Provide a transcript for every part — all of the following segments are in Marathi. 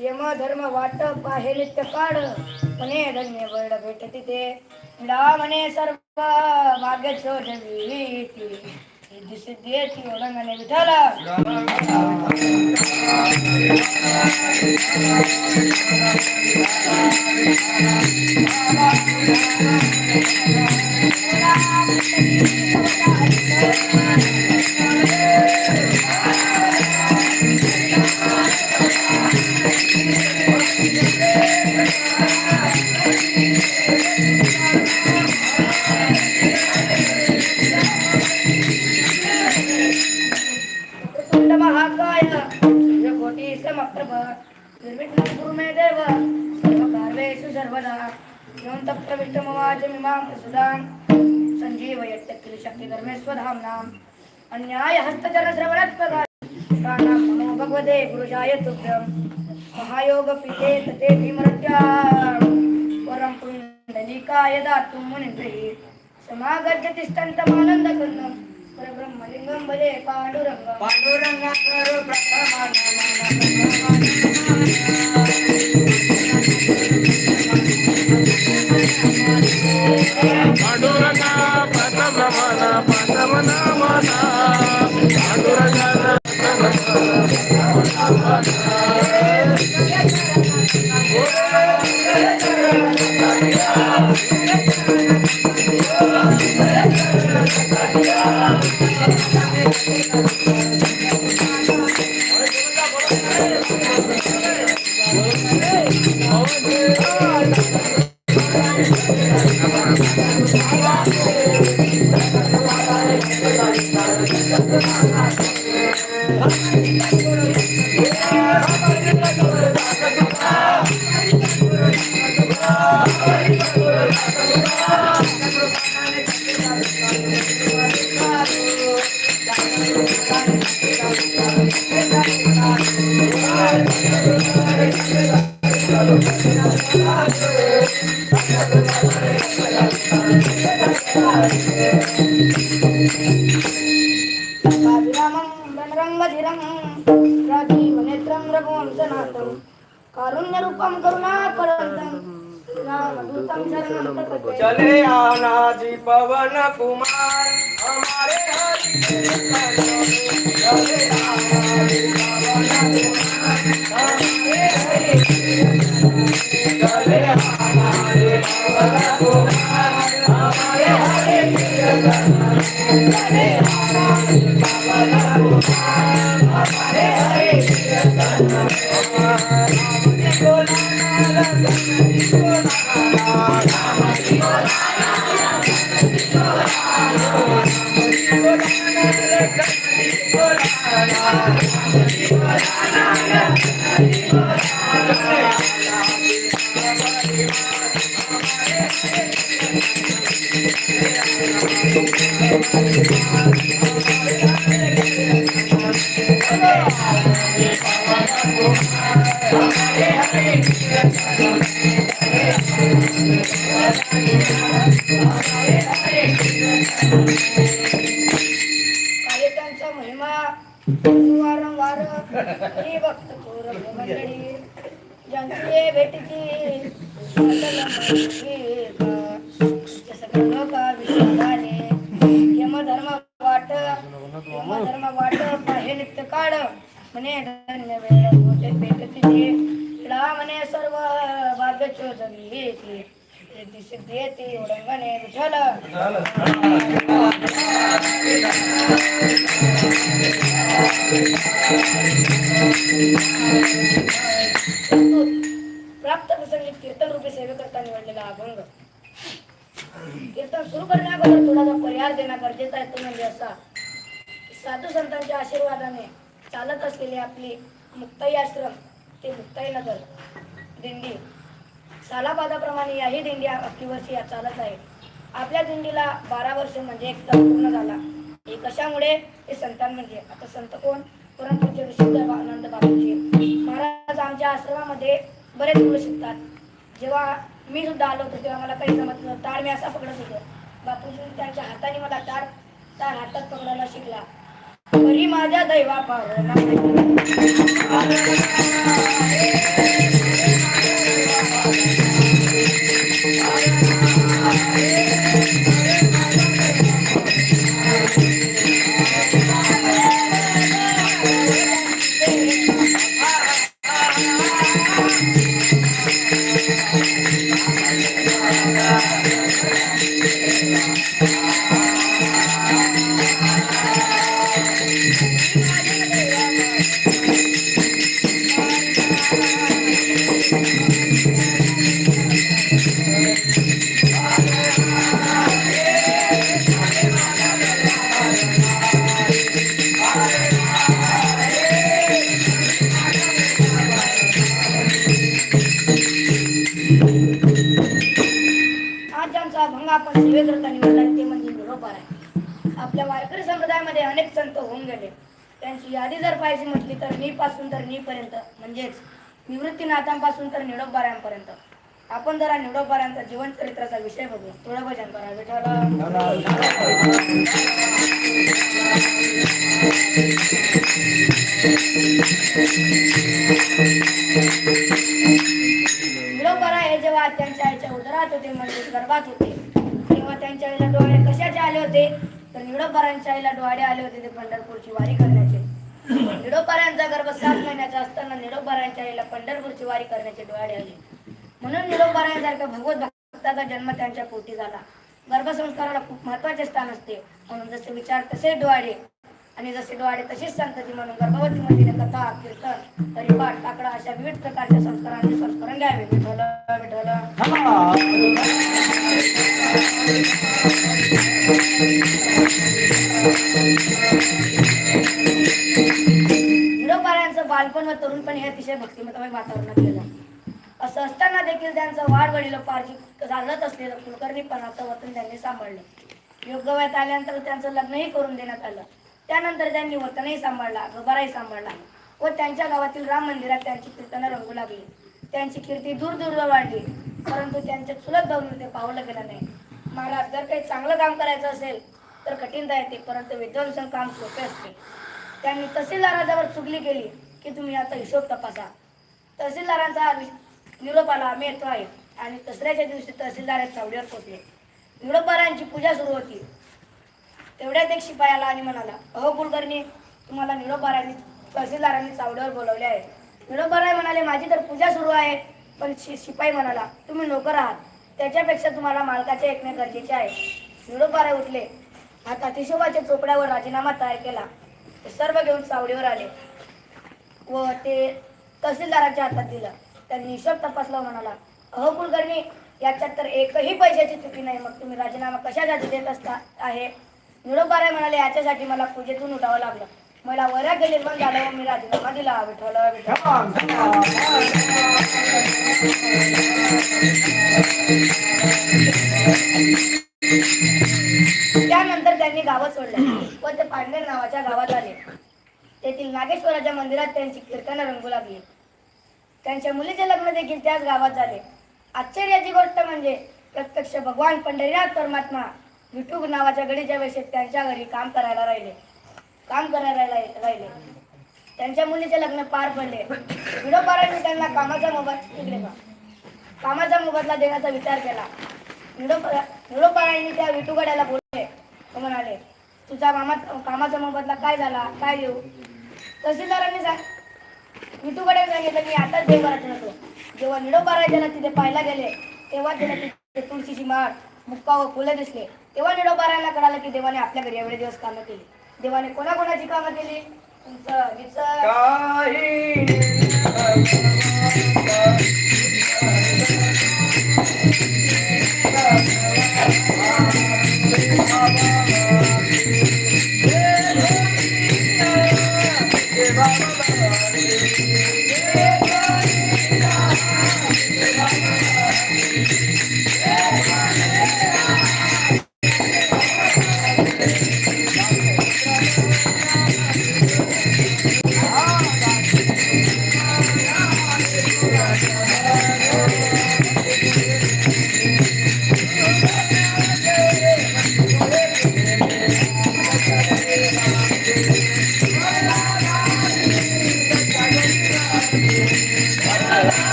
यम धर्म वाट पाहे नित्य काढ म्हणे धन्य बळ भेट तिथे ला म्हणे सर्व भाग्य शोधवी सिद्धी सिद्धी येती विठाला निर्विघ्नं कुरु मे देव सर्वकार्येषु सर्वदा यों तप्तविष्टमवाचमिमां प्रसुदां सञ्जीवयत्यखिल शक्तिधर्मेश्वधाम्नाम् अन्याय हस्तचरश्रवणत्वगा प्राणां नमो भगवते पुरुषाय तुभ्यं महायोगपीठे तते भीमरत्या वरं पुण्डलिकाय दातुं मुनिन्द्रिः समागत्य तिष्ठन्तमानन्दकर्णं परब्रह्मलिङ्गं भजे पाण्डुरङ्गम् पांडुरंगा Thank you. राजीवनेत्रं रघुवंशनाथं कारुण्यरूपं करुणाकरन्तं रामदूतं शरणं प्रपद्ये। चले आना जी पवन कुमार हमारे हरि चले आना जी पवन कुमार हमारे हरि चले आना मंडळी ज्यांची लोक यमधर्म वाट यमधर्म वाट पाहे काढ म्हणे धन्य वेळ भेटती म्हणे सर्व भाग्य चोजली सिद्धी येते ओढंगणे विठ्ठल प्राप्त प्रसंगी कीर्तन रूपी सेवेकरता निवडलेला अभंग. कीर्तन सुरू करण्याबरोबर थोडासा पर्याय देणं गरजेचा आहे तो म्हणजे असा साधू संतांच्या आशीर्वादाने चालत असलेली आपली मुक्ताई आश्रम ते मुक्ताई नगर दिंडी. सालाबादाप्रमाणे याही दिंडी अख्खी वर्षी या चालत आहे. आपल्या दिंडीला बारा वर्ष म्हणजे एक पूर्ण झाला. हे कशामुळे? हे संतान म्हणजे आता संत कोण? परंतुचे विशुद्ध आनंद बाबूजी महाराज आमच्या आश्रमामध्ये बरेच मुलं शिकतात. जेव्हा मी सुद्धा आलो होतो तेव्हा मला काही जमत नव्हतं. तार मी असा पकडत होतो. बापूजी त्यांच्या हाताने मला तार तार हातात पकडायला शिकला. तरी माझ्या दैवा पावला मग आपण निवडला ते म्हणजे निरोपार आहे. आपल्या वारकरी संप्रदायामध्ये अनेक संत होऊन गेले. त्यांची यादी जर पाहायची म्हटली तर मी पासून तर नी पर्यंत म्हणजेच निवृत्तीनाथांपासून तर निडोबाऱ्यांपर्यंत आपण जरा निडोबाऱ्यांचा जीवन चरित्राचा विषय बघू. थोडं भजन करा विठ्ठला. निडोबारा हे जेव्हा त्यांच्या आईच्या उदरात होते म्हणजे गर्भात होते तेव्हा त्यांच्या आईला डोळे कशाचे आले होते? तर निडोपारांच्या आईला डोळे आले होते ते पंढरपूरची वारी करण्याचे. निडोपारांचा गर्भ सात महिन्याचा असताना निडोपारांच्या आईला पंढरपूरची वारी करण्याचे डोळे आले म्हणून निडोपारांसारख्या भगवत भक्ताचा जन्म त्यांच्या पोटी झाला. गर्भसंस्काराला खूप महत्त्वाचे स्थान असते. म्हणून जसे विचार तसे डोळे आणि जसे डोळे तशीच संतती म्हणून गर्भवती मंदिर कथा कीर्तन हरिपाठ काकडा अशा विविध प्रकारच्या संस्कारांचे संस्करण घ्यावे. विठ्ठल विठ्ठल. निरोपाऱ्यांचं बालपण व तरुणपण हे अतिशय भक्तिमतमय वातावरणात गेलं. असं असताना देखील त्यांचं वाढ वडिलोपार्जित चालत असलेलं कुलकर्णीपणाचं वतन त्यांनी सांभाळलं. योग्य वयात आल्यानंतर त्यांचं लग्नही करून देण्यात आलं. त्यानंतर त्यांनी वतनही सांभाळला गबाराही सांभाळला व त्यांच्या गावातील राम मंदिरात त्यांची कीर्तनं रंगू लागली. त्यांची कीर्ती दूर दूरवर वाढली परंतु त्यांच्या चुलत भाऊन ते पावलं गेलं नाही. महाराज जर काही चांगलं काम करायचं असेल तर कठीणता येते परंतु विध्वंसन काम सोपे असते. त्यांनी तहसीलदाराजवळ चुगली केली की तुम्ही याचा हिशोब तपासा. तहसीलदारांचा निरोप आला आम्ही येतो आहे. आणि दसऱ्याच्या दिवशी तहसीलदार चावडीवर पोचले निरोपारांची पूजा सुरू होती. तेवढ्यात एक शिपाई आला आणि म्हणाला अहो कुलकर्णी तुम्हाला निरोपारांनी तहसीलदारांनी चावड्यावर बोलवले आहे. निरोपाराय म्हणाले माझी तर पूजा सुरू आहे. पण शि शिपाई म्हणाला तुम्ही नोकर आहात. त्याच्यापेक्षा तुम्हाला मालकाचे ऐकणे गरजेचे आहे. निरोपाराय उठले. आता हिशोबाच्या चोपड्यावर राजीनामा तयार केला. ते सर्व घेऊन चावडीवर आले व ते तहसीलदाराच्या हातात दिलं. त्यांनी हिशोब तपासला म्हणाला अहो कुलकर्णी याच्यात तर एकही पैशाची चुकी नाही. मग तुम्ही राजीनामा कशासाठी देत असता आहे? निरोपाराय म्हणाले याच्यासाठी मला पूजेतून उठावं लागलं. मला वैराग्य निर्माण झालं व मी राजीनामा दिला विठ्ठल त्यानंतर त्यांनी गावं सोडलं. व ते पांढर नावाच्या गावात आले. तेथील नागेश्वराच्या मंदिरात त्यांची कीर्तनं रंगू लागली. त्यांच्या मुलीचे लग्न देखील त्याच गावात झाले. आश्चर्याची गोष्ट म्हणजे प्रत्यक्ष भगवान पंढरीनाथ परमात्मा विठू नावाच्या गडीच्या वेळेस त्यांच्या घरी काम करायला राहिले. काम करायला राहिले त्यांच्या मुलीचे लग्न पार पडले. विडोपारांनी त्यांना कामाचा मोबदला इकडे कामाचा मोबदला देण्याचा विचार केला. निरोपारांनी त्या विठूगड्याला बोलले. म्हणाले तुझा मामा कामाचा मोबदला काय झाला? काय देऊ? तहसीलदारांनी सांग विटूगड्याने सांगितलं मी आताच देवघरात नव्हतो जेव्हा निडोपाराय त्याला तिथे पाहायला गेले तेव्हा त्याला तिथे तुळशीची माळ मुक्का व फुलं दिसले. तेव्हा निडोबारायला कळालं की देवाने आपल्या घरी एवढे दिवस कामं केली. देवाने कोणाकोणाची कामं केली? तुमचं विचार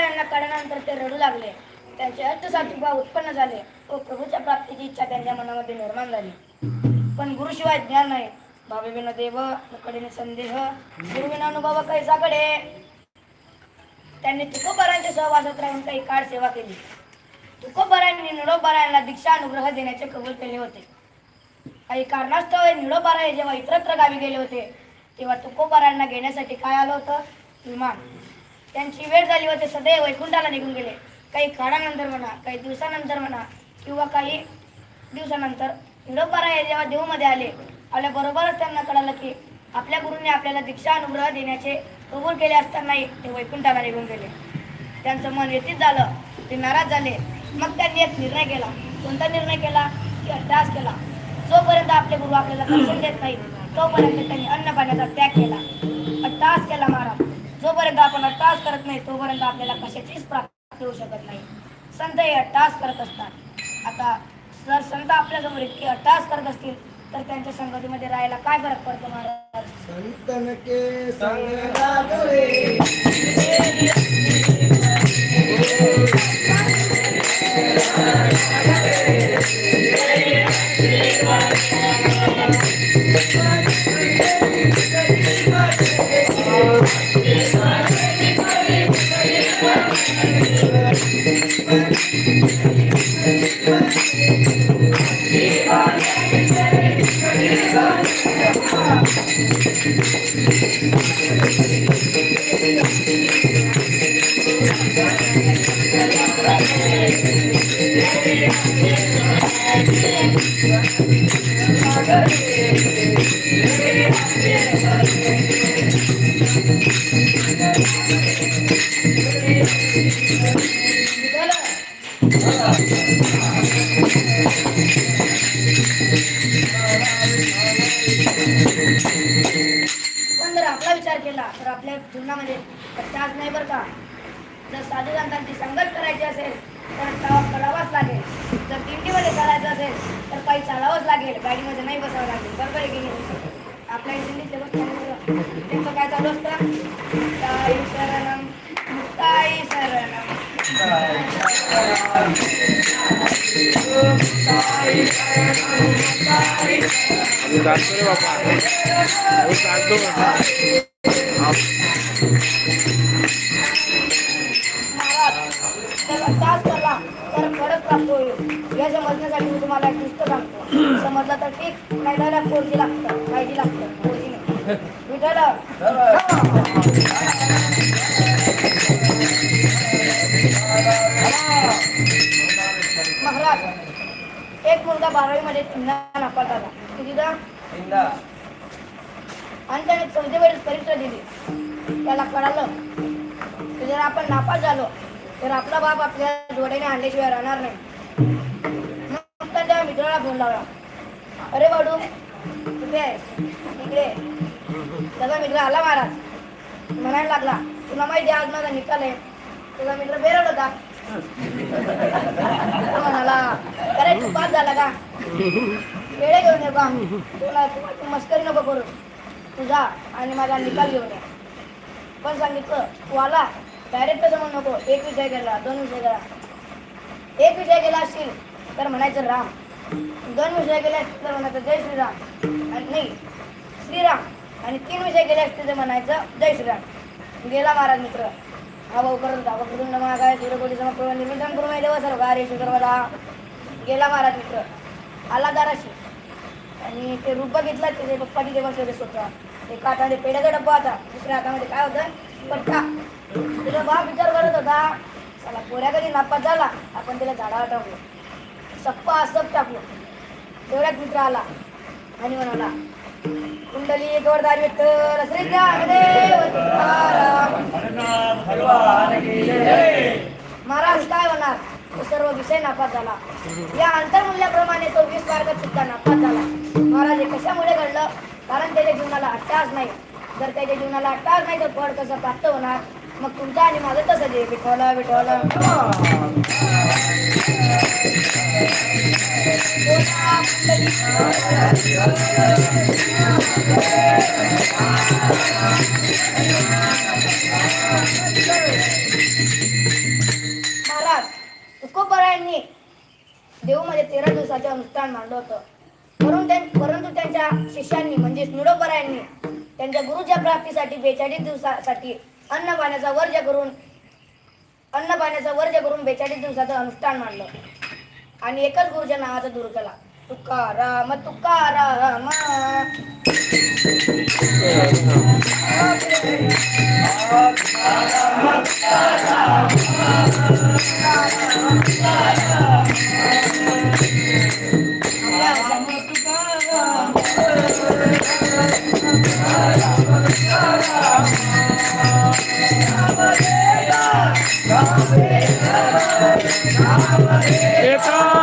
यांना कळल्यानंतर ते रडू लागले. त्यांचे अर्थसात्विका उत्पन्न झाले. व प्रभूच्या प्राप्तीची इच्छा त्यांच्या मनामध्ये निर्माण झाली. पण गुरुशिवाय ज्ञान नाही. भावेविन देव मुकडीने संदेह गुरुविन अनुभव कैसाकडे. त्यांनी तुकोबारांच्या सहवासात राहून काही काळ सेवा केली. तुकोबारांनी निडोबारायांना दीक्षा अनुग्रह देण्याचे कबूल केले होते. काही कारणास्तव निळोबाराय जेव्हा इतरत्र गावी गेले होते तेव्हा तुकोबारांना घेण्यासाठी काय आलं होतं? विमान. त्यांची वेळ झाली व ते सदैव वैकुंठाला निघून गेले. काही काळानंतर म्हणा काही दिवसानंतर म्हणा किंवा काही दिवसानंतर निळोबाराय जेव्हा देऊमध्ये आले आल्याबरोबरच त्यांना कळालं की आपल्या गुरुने आपल्याला दीक्षा अनुग्रह देण्याचे कबूल केले असतानाही ते वैकुंठाला निघून गेले. त्यांचं मन व्यतीत झालं ते नाराज झाले. मग त्यांनी एक निर्णय केला. कोणता निर्णय केला? की अट्टास केला. जोपर्यंत आपले गुरु आपल्याला दर्शन देत नाही तोपर्यंत त्यांनी अन्न पाण्याचा त्याग केला. अट्टास केला महाराज. जोपर्यंत आपण अट्टास करत नाही तोपर्यंत आपल्याला कशाचीच प्राप्ती होऊ शकत नाही. संत हे अट्टास करत असतात. आता जर संत आपल्यासमोर इतके अट्टास करत असतील तर त्यांच्या संगतीमध्ये राहायला काय फरक पडतो महाराज? संतन के जर आपला विचार केला तर आपल्या जीवनामध्ये अट्टास नाही बरं का? साधुसंतांची संगत करायची असेल तर प्रवास करावाच लागेल. जर दिंडीमध्ये चालायचं असेल तर पायी चालावंच लागेल. गाडीमध्ये नाही बसावं लागेल. बरोबर आहे की नाही? आपल्या दिंडीचे बघ त्यांचं काय चालू असतं? ताई शरणम ताई शरणम बाबा. एक मुलगा बारावीमध्ये चिन्हा नापास आला कितीदा आणि त्याने चौथीवरील परीक्षा दिली. त्याला कळालं की जर आपण नापास झालो तर आपला बाप आपल्या जोड्याने आणल्याशिवाय राहणार नाही. मग त्या मित्राला फोन लावला. अरे बाडू कुठे आहे? इकडे. ये." त्याचा मित्र आला महाराज. म्हणायला लागला तुला माहिती आज माझा निकाल आहे. त्याचा मित्र बेरड होता. म्हणाला अरे तू झाला का? वेळे घेऊन ये का तुला तू मस्करी नको करू. तुझा आणि माझा निकाल घेऊन ये. पण सांगितलं तू आला डायरेक्ट कसं म्हणू नको. एक विषय गेला दोन विषय गेला एक विषय गेला असतील तर म्हणायचं राम. दोन विषय गेले असतील तर म्हणायचं जय श्रीराम. आणि नाही श्रीराम. आणि तीन विषय गेले असतील तर म्हणायचं जय श्रीराम. गेला महाराज मित्र. भाऊ करत होता महागाय सूर्यकोटी समप्रभ निर्मितम करू देवा सर्व कार्य शुक्रवारा गेला महाराज मित्र. आला दाराशी. आणि ते रूप बघितलं त्याचे पप्पा तिथे बसले होते स्वतः एक हातामध्ये पेढ्याचा डब्बा होता. दुसऱ्या हातामध्ये काय होतं? पट्टा. तुझा बाप विचार करत होता चला पोऱ्या कधी नापास झाला? आपण त्याला झाडावर टाकलो सप्पा असप टाकलो. तेवढ्यात मित्र आला आणि म्हणाला कुंडली गवरदार विठ्ठल श्री ज्ञानदेव महाराज काय होणार तो सर्व विषय नापास झाला. या अंतर्मूल्याप्रमाणे तो वीस मार्गात सुद्धा नापास झाला. महाराज हे कशामुळे घडलं? कारण त्याच्या जीवनाला अट्टास नाही. जर त्याच्या जीवनाला अट्टास नाही तर फळ कसं प्राप्त होणार? मग तुमचं आणि माझं तसं जे विठवलं विठवलं महाराज तुकोबरायांनी देऊमध्ये तेरा दिवसाचे अनुष्ठान मांडलं होतं. परंतु परंतु त्यांच्या शिष्यांनी म्हणजेच निडोबरायांनी त्यांच्या गुरुच्या प्राप्तीसाठी बेचाळीस दिवसासाठी अन्न पाण्याचा वर्ज करून अन्न पाण्याचा वर्ज करून बेचाळीस दिवसाचं अनुष्ठान मांडलं. आणि एकच गुरुच्या नावाचा दूर केला. तुकाराम तुकाराम. येता बापरे बा.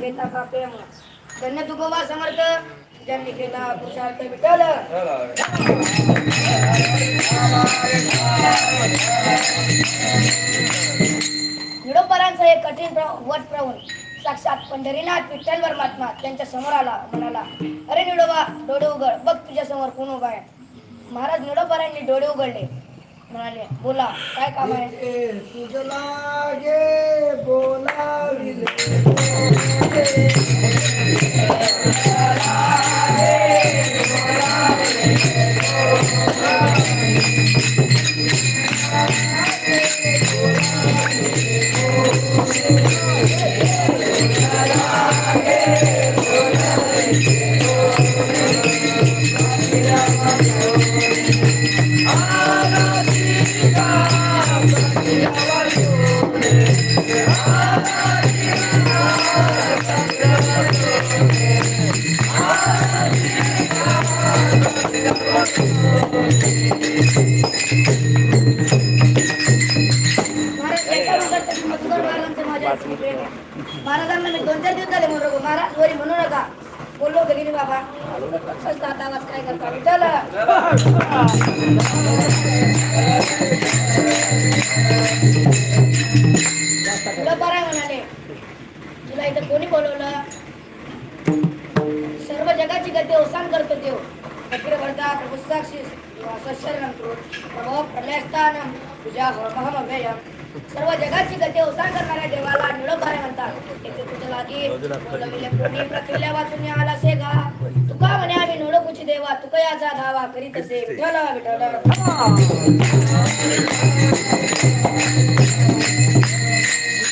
घेता का प्रेम? धन्य तुकोबा समर्थ ज्यांनी केला पुरुषार्थ विठ्ठल. निडोपरांचं एक कठीण वट प्रवून साक्षात पंढरीनाथ विठ्ठल परमात्मा त्यांच्यासमोर आला म्हणाला अरे निडोबा डोळे उघड बघ तुझ्या समोर कोण उभा आहे. महाराज निडोपरांनी डोळे उघडले म्हणाले बोला काय काम आहे? महाराजांना मी दोन चार दिवस झाले म्हणू नको महाराज वरी म्हणू नका बोललो गेली बाबा कसं आता आवाज काय करता विठ्ठल तुला बरं आहे म्हणाले तुला इथं कोणी बोलवलं? सर्व जगाची गती अवसान करतो देव अखिल वरदा प्रभू प्रलयस्थानम तुझ्या सर्व जगाची गती अवसान करणाऱ्या देवाला निळोबारे म्हणतात येथे तुझ्या लागी कोणी वाचून आला से गा तुका म्हणे आम्ही निळोकुची देवा तुका याचा धावा करीत असे। विठ्ठल विठ्ठल।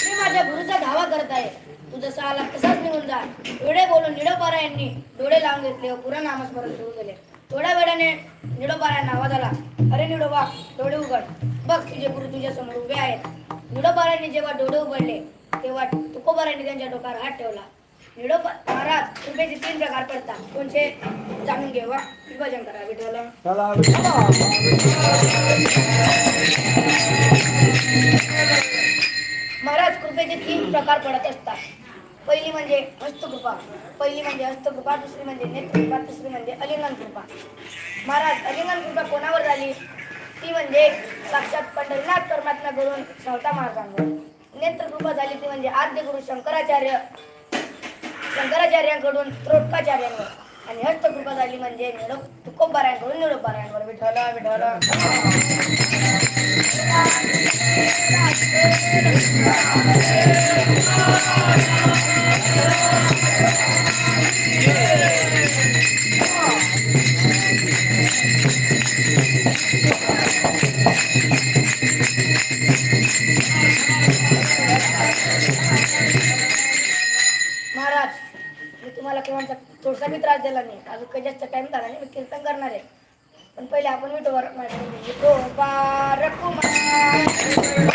मी माझ्या गुरुचा धावा करत आहे। तू जसा आला तसाच निघून जा. एवढे बोलून निडोपारा यांनी डोळे लावून घेतले व पुरा नामस्मरण सुरू केले. थोड्या वेळाने निडोपारा आवाज आला. अरे निडोबा डोळे उघड. बघ तुझे गुरु तुझ्या समोर उभे आहेत. निडोपारांनी जेव्हा डोळे उघडले तेव्हा तुकोबारांनी त्यांच्या डोक्यावर हात ठेवला. निडोबा महाराज कृपेचे तीन प्रकार पडतात. कोणचे? जाणून घेवा विभाजन करा विठ्ठला. महाराज कृपेचे तीन प्रकार पडत असतात. पहिली म्हणजे हस्तकृपा पहिली म्हणजे हस्तकृपा दुसरी म्हणजे नेत्रकृपा तिसरी म्हणजे अलिंगन कृपा महाराज अलिंगन कृपा कोणावर झाली? ती म्हणजे साक्षात पंढरीनाथ करून सावता महाराजांवर. नेत्रकृपा झाली ती म्हणजे आद्य गुरु शंकराचार्य शंकराचार्यांकडून त्रोटकाचार्यांवर. आणि हस्तकृपा झाली म्हणजे निडो तुकोबारायांकडून निडोबारायांवर विठ्ठल विठ्ठल. महाराज मी तुम्हाला केव्हा थोडासा मी त्रास दिला नाही. अजून काही जास्त टाइम झाला नाही मी कीर्तन करणार आहे. पण पहिले आपण विठोबा विठोबा रकुमार